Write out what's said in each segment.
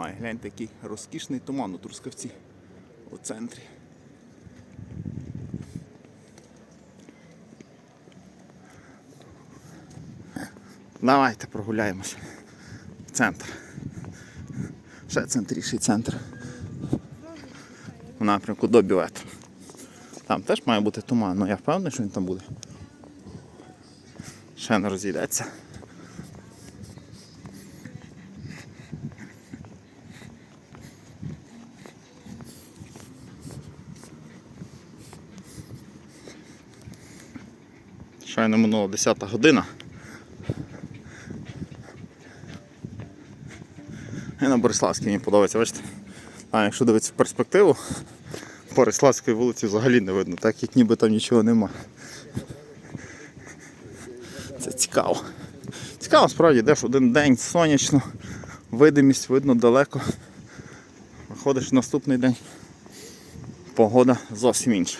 Ай, гляньте, який розкішний туман у Трускавці у центрі. Давайте прогуляємося центр. Ще центріший центр. В напрямку до бювету. Там теж має бути туман, але я впевнений, що він там буде. Ще не розійдеться. Щойно минула 10 година. І на Бориславській мені подобається, бачите? А якщо дивитися в перспективу, Бориславської вулиці взагалі не видно, так як ніби там нічого нема. Це цікаво. Цікаво, справді, йдеш один день сонячно, видимість видно далеко. Виходиш наступний день. Погода зовсім інша.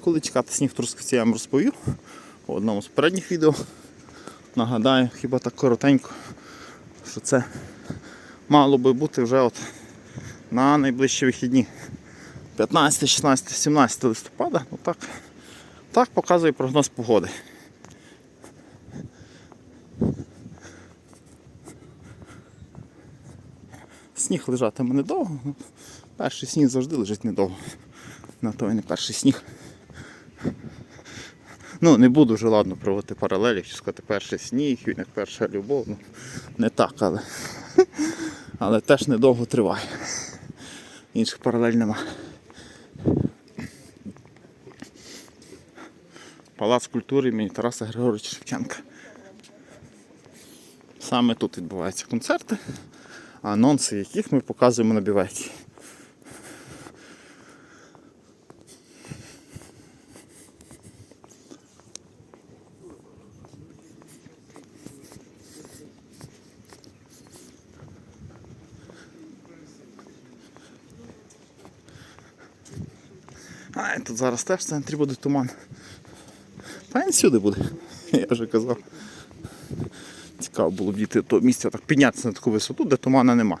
Коли чекати сніг в Трускавці, я вам розповів у одному з передніх відео. Нагадаю, хіба так коротенько, що це мало би бути вже от на найближчі вихідні. 15, 16, 17 листопада. Ну так, так показує прогноз погоди. Сніг лежатиме недовго. Перший сніг завжди лежить недовго. На то і не перший сніг. Ну, не буду вже ладно проводити паралелі, що сказати перший сніг, він як перша любов. Ну, не так, але, але теж недовго триває. Інших паралель нема. Палац культури імені Тараса Григоровича Шевченка. Саме тут відбуваються концерти, анонси яких ми показуємо на біветі. А, тут зараз теж в центрі буде туман. Та він всюди буде, я вже казав. Цікаво було б дійти до місця так піднятися на таку висоту, де тумана нема.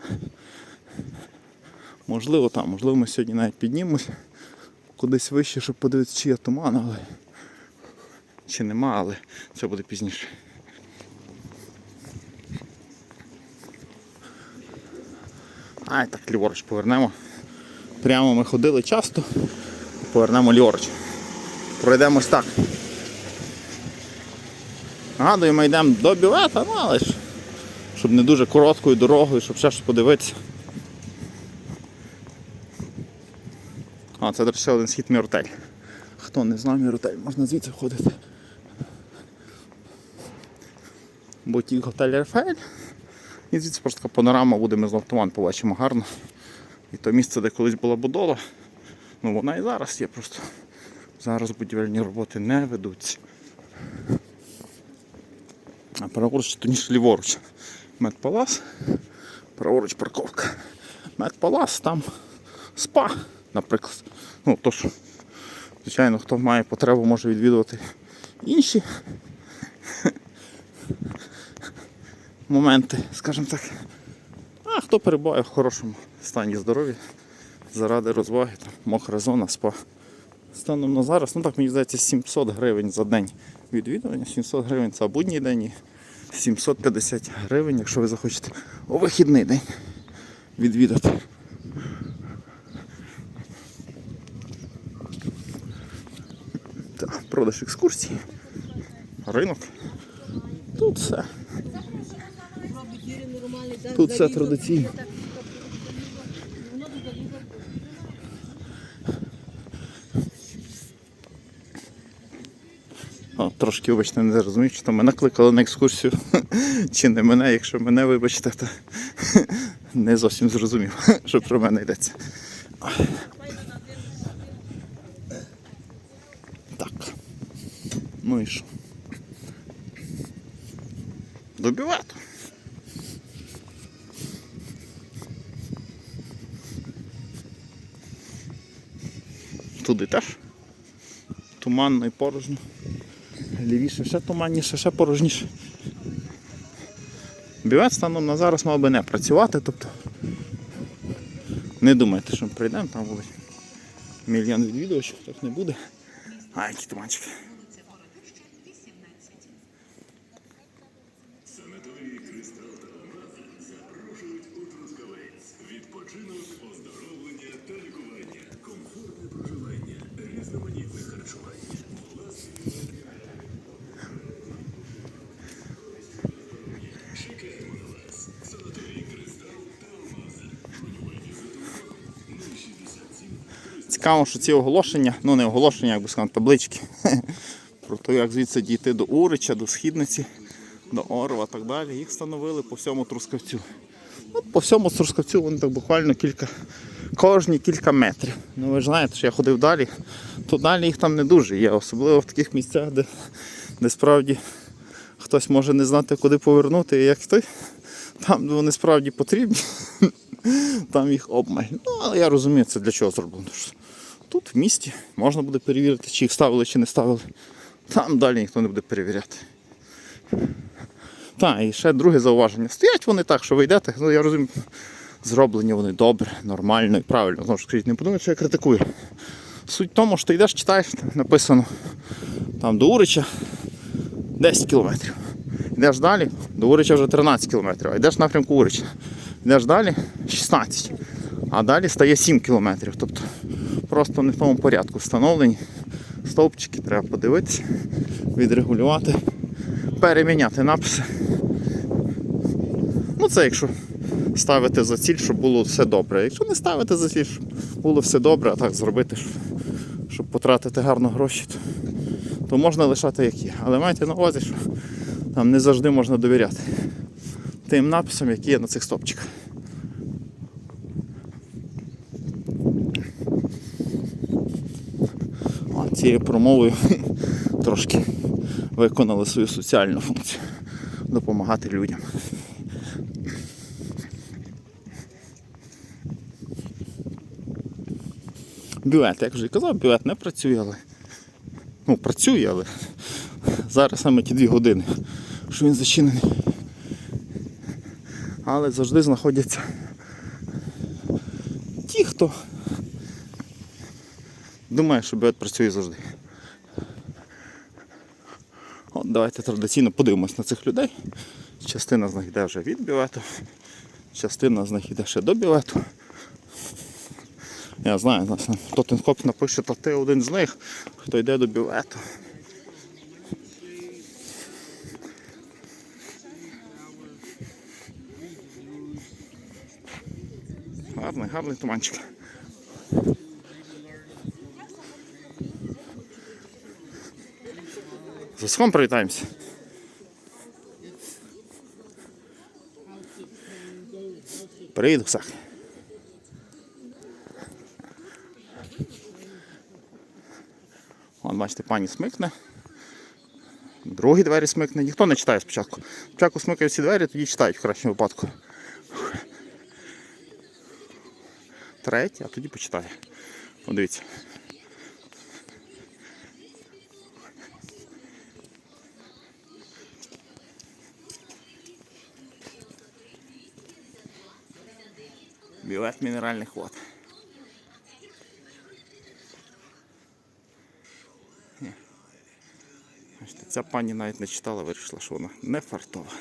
Можливо там, можливо ми сьогодні навіть піднімемося кудись вище, щоб подивитися, чи є туман, але чи нема, але це буде пізніше. А, так ліворуч повернемо. Прямо ми ходили часто, повернемо ліворуч. Пройдемось так. Нагадую, ми йдемо до бювета, ну але ж, щоб не дуже короткою дорогою, щоб ще щось подивитися. А, це, ще один схід Міротель. Хто не знав Міротель, можна звідси входити. Бутік готель Рафаель. І звідси просто така панорама буде, ми знов туман побачимо гарно. І то місце, де колись була будова, ну вона і зараз є просто. Зараз будівельні роботи не ведуться. А праворуч, то ніж ліворуч. Медпалас, праворуч парковка. Медпалас, там спа, наприклад. Ну, то що, звичайно, хто має потребу, може відвідувати інші моменти, скажімо так. А хто перебуває в хорошому стані здоров'я заради розваги, там, мокра зона, спа. Станом на зараз, ну так мені здається, 700 гривень за день відвідування, 700 гривень це будній день і 750 гривень, якщо ви захочете у вихідний день відвідати. Так, продаж екскурсій, ринок. Тут все. Тут все традиційно. Трошки, вибачте, не зрозумів, то мене кликали на екскурсію, чи не мене. Якщо мене вибачте, то не зовсім зрозумів, що про мене йдеться. Так. Ну і що? Добивати. Туди теж. Туманно і порожньо. Лівіше ще туманніше, ще порожніше. Бівець станом на зараз мав би не працювати, тобто не думайте, що ми прийдемо, там буде мільйон відвідувачів, так не буде. А, які туманчики. Цікаво, що ці оголошення, ну не оголошення, як би сказати, таблички. Про те, як звідси дійти до Урича, до Східниці, до Орва і так далі. Їх встановили по всьому Трускавцю. От по всьому Трускавцю вони так буквально кілька, кожні кілька метрів. Ну ви ж знаєте, що я ходив далі, то далі їх там не дуже є, особливо в таких місцях, де, де справді хтось може не знати, куди повернути, як той. Там, де вони справді потрібні, там їх обмаль. Ну, але я розумію, це для чого зроблено. Тут в місті можна буде перевірити, чи їх ставили, чи не ставили. Там далі ніхто не буде перевіряти. Так, і ще друге зауваження. Стоять вони так, що ви йдете, ну я розумію, зроблені вони добре, нормально і правильно. Знову ж скажіть, не подумайте, що я критикую. Суть в тому, що ти йдеш, читаєш, написано там до Урича 10 кілометрів. Йдеш далі, до Урича вже 13 кілометрів, а йдеш напрямку Урича. Йдеш далі 16. А далі стає 7 кілометрів. Тобто просто не в тому порядку встановлені. Стовпчики треба подивитися, відрегулювати, переміняти написи. Ну це якщо ставити за ціль, щоб було все добре. Якщо не ставити за ціль, щоб було все добре, а так зробити, щоб, потратити гарно гроші, то, то можна лишати як є. Але майте на увазі, що там не завжди можна довіряти тим написам, які є на цих стопчиках. Цією промовою трошки виконали свою соціальну функцію допомагати людям. Бювет, як вже і казав, бювет не працює, але ну, працює, але зараз саме ті дві години, що він зачинений. Але завжди знаходяться ті, хто думає, що бювет працює завжди. От давайте традиційно подивимось на цих людей. Частина з них йде вже від бювету, частина з них йде ще до бювету. Я знаю, Тоттенхоп напише, то ти один з них, хто йде до бювету. Гарний, гарний туманчик. З Васхом привітаємося. Привіт, Оксак. Вон, бачите, пані смикне. Другі двері смикне. Ніхто не читає спочатку. Спочатку смикають всі двері, тоді читають в кращому випадку. Третє, а тоді почитає. Подивіться. Білет мінеральних вод. Ця пані навіть не читала, вирішила, що вона не фартова.